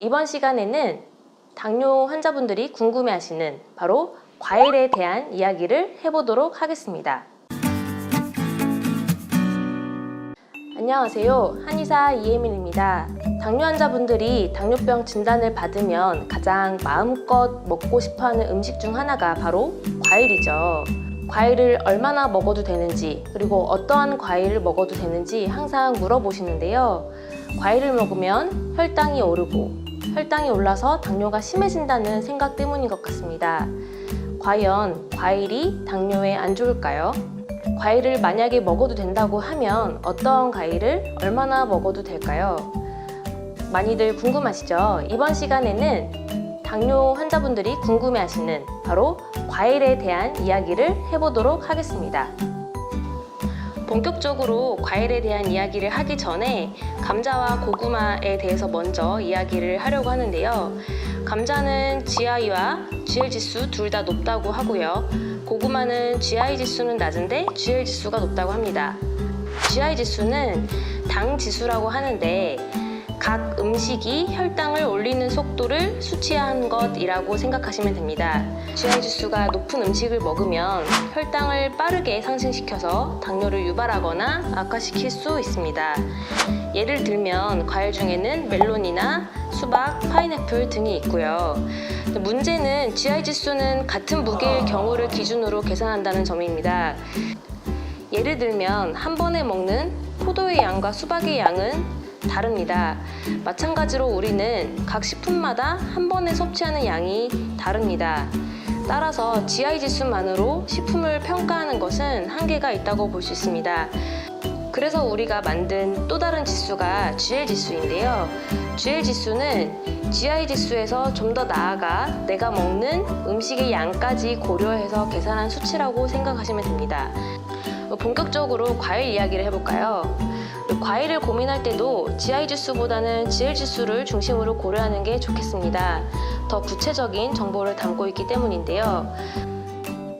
이번 시간에는 당뇨 환자분들이 궁금해하시는 바로 과일에 대한 이야기를 해보도록 하겠습니다. 안녕하세요. 한의사 이혜민입니다. 당뇨 환자분들이 당뇨병 진단을 받으면 가장 마음껏 먹고 싶어하는 음식 중 하나가 바로 과일이죠. 과일을 얼마나 먹어도 되는지 그리고 어떠한 과일을 먹어도 되는지 항상 물어보시는데요. 과일을 먹으면 혈당이 오르고 혈당이 올라서 당뇨가 심해진다는 생각 때문인 것 같습니다. 과연 과일이 당뇨에 안 좋을까요? 과일을 만약에 먹어도 된다고 하면 어떤 과일을 얼마나 먹어도 될까요? 많이들 궁금하시죠? 이번 시간에는 당뇨 환자분들이 궁금해하시는 바로 과일에 대한 이야기를 해보도록 하겠습니다. 본격적으로 과일에 대한 이야기를 하기 전에 감자와 고구마에 대해서 먼저 이야기를 하려고 하는데요. 감자는 GI와 GL 지수 둘 다 높다고 하고요. 고구마는 GI 지수는 낮은데 GL 지수가 높다고 합니다. GI 지수는 당 지수라고 하는데 각 음식이 혈당을 올리는 속도를 수치한 것이라고 생각하시면 됩니다. GI 지수가 높은 음식을 먹으면 혈당을 빠르게 상승시켜서 당뇨를 유발하거나 악화시킬 수 있습니다. 예를 들면 과일 중에는 멜론이나 수박, 파인애플 등이 있고요. 문제는 GI 지수는 같은 무게일 경우를 기준으로 계산한다는 점입니다. 예를 들면 한 번에 먹는 포도의 양과 수박의 양은 다릅니다. 마찬가지로 우리는 각 식품마다 한 번에 섭취하는 양이 다릅니다. 따라서 GI 지수만으로 식품을 평가하는 것은 한계가 있다고 볼 수 있습니다. 그래서 우리가 만든 또 다른 지수가 GL 지수인데요. GL 지수는 GI 지수에서 좀 더 나아가 내가 먹는 음식의 양까지 고려해서 계산한 수치라고 생각하시면 됩니다. 본격적으로 과일 이야기를 해볼까요? 과일을 고민할 때도 GI 지수보다는 GL 지수를 중심으로 고려하는 게 좋겠습니다. 더 구체적인 정보를 담고 있기 때문인데요.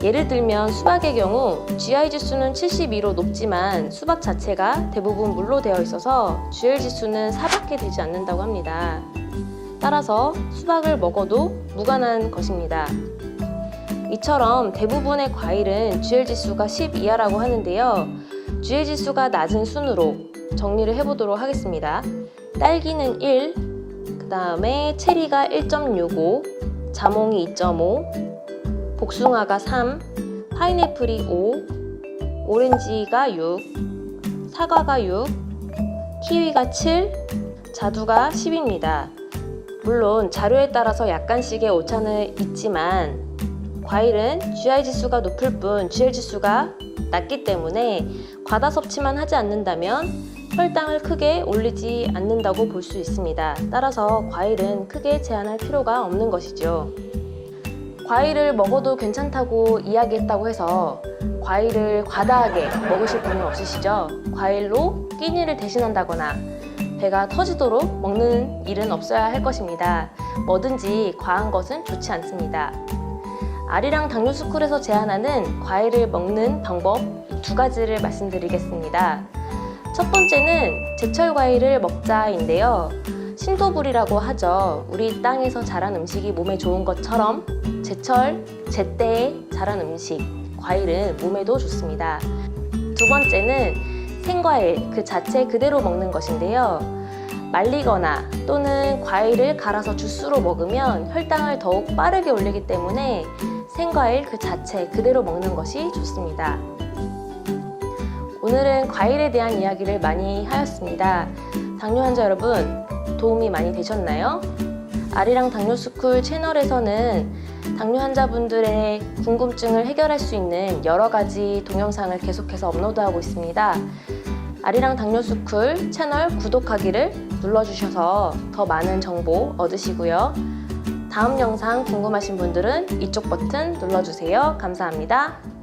예를 들면 수박의 경우 GI 지수는 72로 높지만 수박 자체가 대부분 물로 되어 있어서 GL 지수는 4밖에 되지 않는다고 합니다. 따라서 수박을 먹어도 무관한 것입니다. 이처럼 대부분의 과일은 GL 지수가 10 이하라고 하는데요. GL 지수가 낮은 순으로 정리를 해보도록 하겠습니다. 딸기는 1, 그 다음에 체리가 1.65, 자몽이 2.5, 복숭아가 3, 파인애플이 5, 오렌지가 6, 사과가 6, 키위가 7, 자두가 10입니다. 물론 자료에 따라서 약간씩의 오차는 있지만 과일은 GI 지수가 높을 뿐 GL 지수가 낮기 때문에 과다 섭취만 하지 않는다면 혈당을 크게 올리지 않는다고 볼 수 있습니다. 따라서 과일은 크게 제한할 필요가 없는 것이죠. 과일을 먹어도 괜찮다고 이야기했다고 해서 과일을 과다하게 먹으실 분은 없으시죠? 과일로 끼니를 대신한다거나 배가 터지도록 먹는 일은 없어야 할 것입니다. 뭐든지 과한 것은 좋지 않습니다. 아리랑 당뇨스쿨에서 제안하는 과일을 먹는 방법 두 가지를 말씀드리겠습니다. 첫 번째는 제철 과일을 먹자인데요. 신도불이라고 하죠. 우리 땅에서 자란 음식이 몸에 좋은 것처럼 제철, 제때에 자란 음식, 과일은 몸에도 좋습니다. 두 번째는 생과일 그 자체 그대로 먹는 것인데요. 말리거나 또는 과일을 갈아서 주스로 먹으면 혈당을 더욱 빠르게 올리기 때문에 생과일 그 자체 그대로 먹는 것이 좋습니다. 오늘은 과일에 대한 이야기를 많이 하였습니다. 당뇨 환자 여러분, 도움이 많이 되셨나요? 아리랑 당뇨스쿨 채널에서는 당뇨 환자분들의 궁금증을 해결할 수 있는 여러 가지 동영상을 계속해서 업로드하고 있습니다. 아리랑 당뇨스쿨 채널 구독하기를 눌러주셔서 더 많은 정보 얻으시고요. 다음 영상 궁금하신 분들은 이쪽 버튼 눌러주세요. 감사합니다.